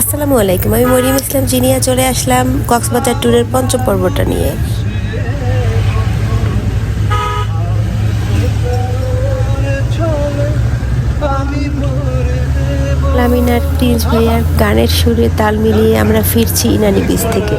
আসসালামু আলাইকুম, আমি মরিয়ম ইসলাম জিনিয়া চলে আসলাম কক্সবাজার ট্যুরের পঞ্চম পর্বটা নিয়ে। লামিনার প্রিন্স ভাইয়ার গানের সুরে তাল মিলিয়ে আমরা ফিরছি ইনানি বিচ থেকে।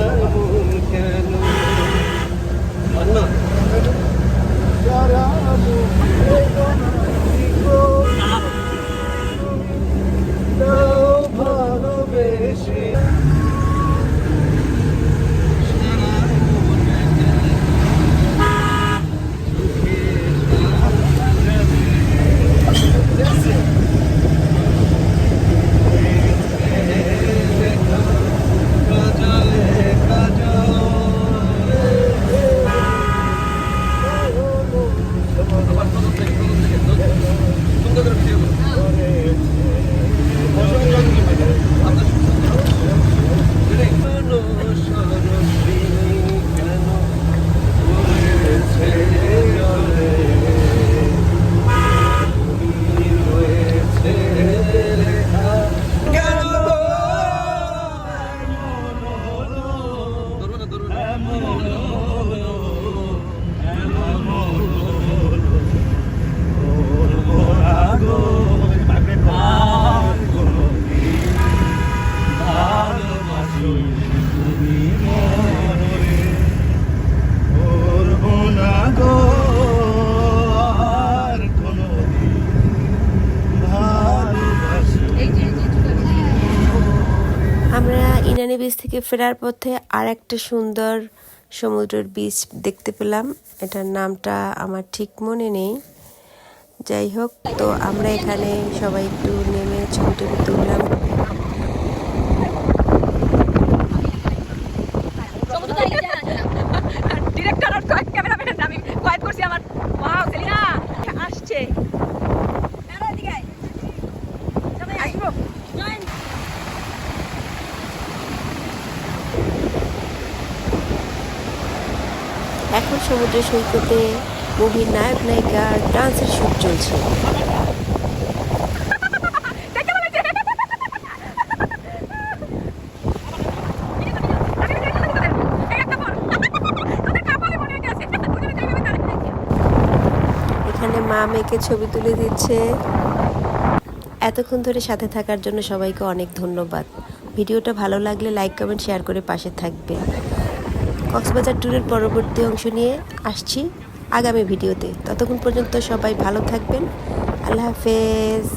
আমরা ইনানি বিচ থেকে ফেরার পথে আর একটা সুন্দর সমুদ্রের বিচ দেখতে পেলাম। এটার নামটা আমার ঠিক মনে নেই। যাই হোক, তো আমরা এখানে সবাই একটু নেমে ছবি টবি তুললাম ডিরেক্টর এখন সমুদ্র সৈকতে মুভির নায়ক নায়িকার ডান্সের শুট চলছে। এখানে মা মেয়েকে ছবি তুলে দিচ্ছে। এতক্ষণ ধরে সাথে থাকার জন্য সবাইকে অনেক ধন্যবাদ। ভিডিওটা ভালো লাগলে লাইক কমেন্ট শেয়ার করে পাশে থাকবে কক্সবাজার ট্যুরের পরবর্তী অংশ নিয়ে আসছি আগামী ভিডিওতে। ততক্ষণ পর্যন্ত সবাই ভালো থাকবেন। আল্লাহ হাফেজ।